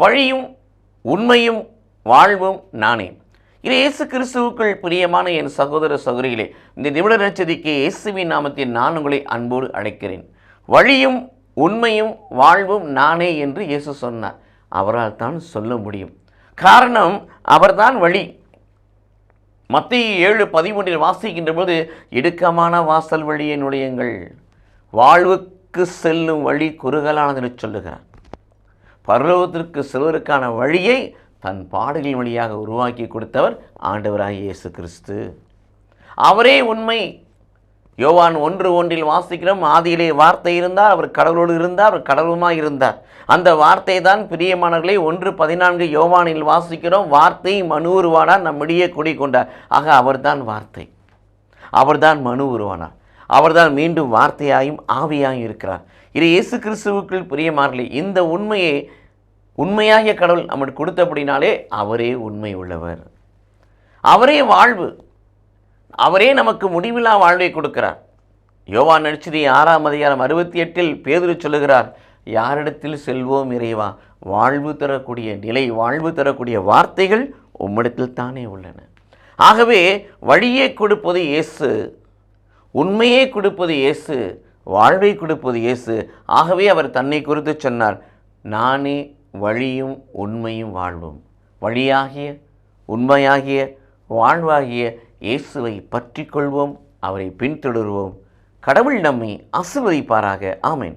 வழியும் உண்மையும் வாழ்வும் நானே. இது இயேசு கிறிஸ்துவுக்குள் பிரியமான என் சகோதர சகோதரிகளே இந்த நிமிட நச்சதிக்கு இயேசுவின் நாமத்தில் நான் உங்களை அன்போடு அழைக்கிறேன். வழியும் உண்மையும் வாழ்வும் நானே என்று இயேசு சொன்னார். அவரால் தான் சொல்ல முடியும். காரணம் அவர்தான் வழி. மத்திய ஏழு பதிமூன்றில் வாசிக்கின்ற போது இடுக்கமான வாசல் வழியை நுழையுங்கள். வாழ்வுக்கு செல்லும் வழி குறுகலானது என்று சொல்லுகிறார். பரலோகத்திற்கு செல்வதற்கான வழியை தன் பாடலின் வழியாக உருவாக்கி கொடுத்தவர் ஆண்டவராக இயேசு கிறிஸ்து. அவரே உண்மை. யோவான் ஒன்று ஒன்றில் வாசிக்கிறோம் ஆதியிலே வார்த்தை இருந்தார் அவர் கடவுளோடு இருந்தார் அவர் கடவுளுமாக இருந்தார். அந்த வார்த்தை தான் பிரியமானவர்களே ஒன்று பதினான்கு யோவானில் வாசிக்கிறோம் வார்த்தை மனு உருவானார் நம்மிடையே குடிக்கொண்டார் ஆக அவர்தான் வார்த்தை. அவர்தான் மனு உருவானார். அவர்தான் மீண்டும் வார்த்தையாயும் ஆவியாயும் இருக்கிறார். இது இயேசு கிறிஸ்துவுக்குள் பிரியமானர்களே இந்த உண்மையை உண்மையாகிய கடவுள் நமக்கு கொடுத்தபடினாலே அவரே உண்மை உள்ளவர். அவரே வாழ்வு. அவரே நமக்கு முடிவில்லா வாழ்வை கொடுக்கிறார். யோவான் நடிச்சதி ஆறாம் அதிகாரம் அறுபத்தி எட்டில் பேதுரு சொல்லுகிறார் யாரிடத்தில் செல்வோம் இறைவா? வாழ்வு தரக்கூடிய நிலை வாழ்வு தரக்கூடிய வார்த்தைகள் உம்மிடத்தில் தானே உள்ளன. ஆகவே வழியே கொடுப்பது இயேசு. உண்மையே கொடுப்பது இயேசு வாழ்வை கொடுப்பது இயேசு. ஆகவே அவர் தன்னை குறித்து சொன்னார் நானே வழியும் உண்மையும் வாழ்வும். வழியாகிய உண்மையாகிய வாழ்வாகிய இயேசுவை பற்றி கொள்வோம் அவரை பின்தொடர்வோம். கடவுள் நம்மை ஆசிர்வதிப்பாராக. ஆமேன்.